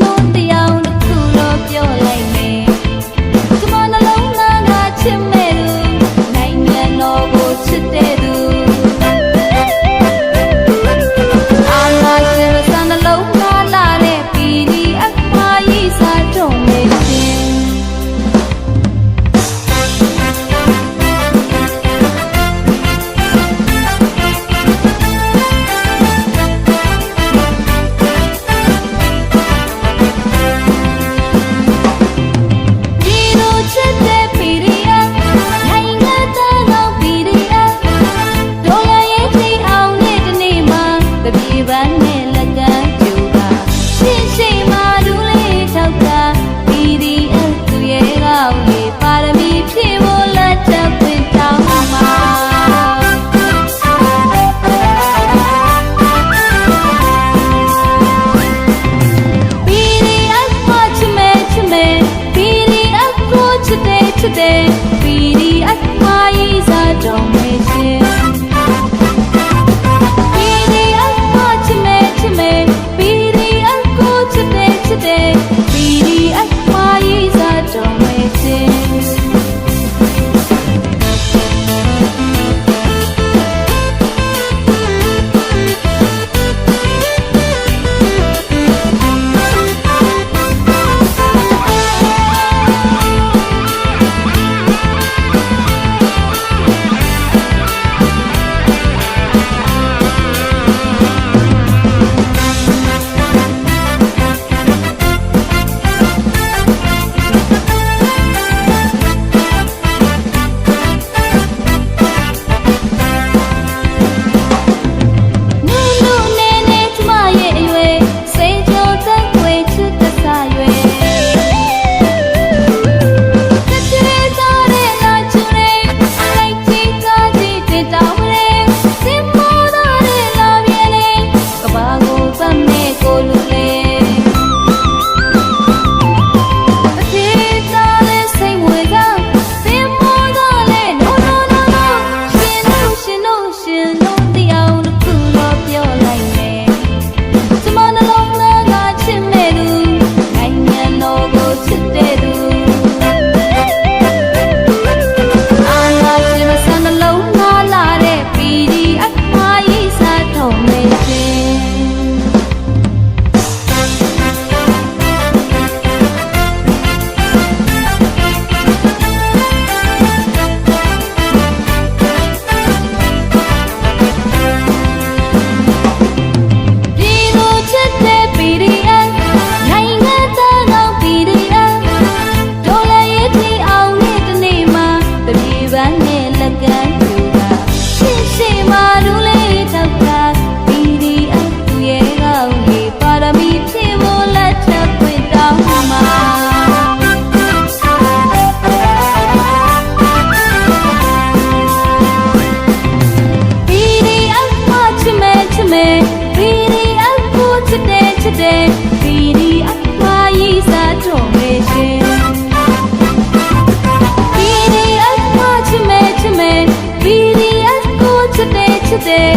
Luôn တဲ့ဒီဒီအမားကြီးစားတော်မယ်ရှင်ဒီဒီအမားချစ်မယ်ချစ်မယ်ဒီဒီအကိုချစ်တယ်ချစ်တယ်